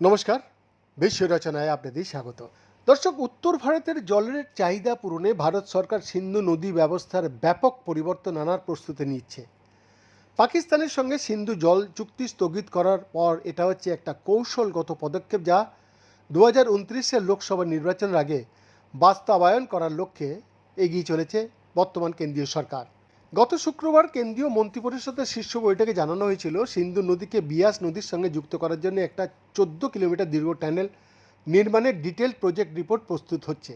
নমস্কার বিশ্ব রচনায় আপনাদের স্বাগত। দর্শক, উত্তর ভারতের জলের চাহিদা পূরণে ভারত সরকার সিন্ধু নদী ব্যবস্থার ব্যাপক পরিবর্তন আনার প্রস্তুতি নিচ্ছে। পাকিস্তানের সঙ্গে সিন্ধু জল চুক্তি স্থগিত করার পর এটা হচ্ছে একটা কৌশলগত পদক্ষেপ যা দু হাজার উনত্রিশের লোকসভা নির্বাচনের আগে বাস্তবায়ন করার লক্ষ্যে এগিয়ে চলেছে বর্তমান কেন্দ্রীয় সরকার। গত শুক্রবার কেন্দ্রীয় মন্ত্রিপরিষদের শীর্ষ বৈঠকে জানানো হয়েছিল, সিন্ধু নদীকে বিয়াস নদীর সঙ্গে যুক্ত করার জন্য একটা চোদ্দ কিলোমিটার দীর্ঘ টানেল নির্মাণের ডিটেল প্রজেক্ট রিপোর্ট প্রস্তুত হচ্ছে।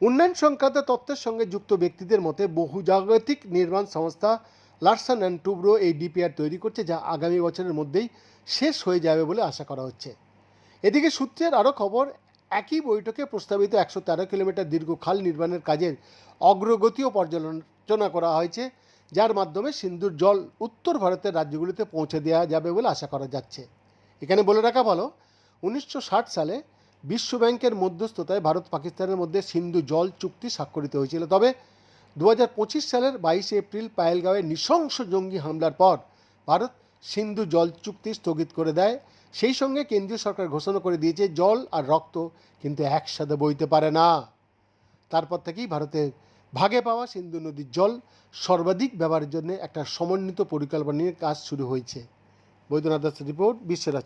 উন্নয়ন সংক্রান্ত তথ্যের সঙ্গে যুক্ত ব্যক্তিদের মতে বহুজাগতিক নির্মাণ সংস্থা লার্সন অ্যান্ড টুব্রো এই ডিপিআর তৈরি করছে, যা আগামী বছরের মধ্যেই শেষ হয়ে যাবে বলে আশা করা হচ্ছে। এদিকে সূত্রের আরও খবর, একই বৈঠকে প্রস্তাবিত একশো তেরো কিলোমিটার দীর্ঘ খাল নির্মাণের কাজের অগ্রগতিও পর্যালোচনা করা হয়েছে, যার মাধ্যমে সিন্ধুর জল উত্তর ভারতের রাজ্যগুলিতে পৌঁছে দেওয়া যাবে বলে আশা করা যাচ্ছে। এখানে বলে রাখা ভালো, উনিশশো ষাট সালে বিশ্ব ব্যাংকের মধ্যস্থতায় ভারত পাকিস্তানের মধ্যে সিন্ধু জল চুক্তি স্বাক্ষরিত হয়েছিল। তবে দু হাজার পঁচিশ সালের বাইশে এপ্রিল পায়েলগাঁওয়ে নৃশংস জঙ্গি হামলার পর ভারত সিন্ধু জল চুক্তি স্থগিত করে দেয়। সেই সঙ্গে কেন্দ্রীয় সরকার ঘোষণা করে দিয়েছে, জল আর রক্ত কিন্তু একসাথে বইতে পারে না। তারপর থেকেই ভারতের ভাগে পাওয়া সিন্ধু নদীর জল সর্বাধিক ব্যবহারের জন্য একটা সমন্বিত পরিকল্পনা নিয়ে কাজ শুরু হয়েছে। বৈদ্যনাথ দাস রিপোর্ট, বিশ্বের আছে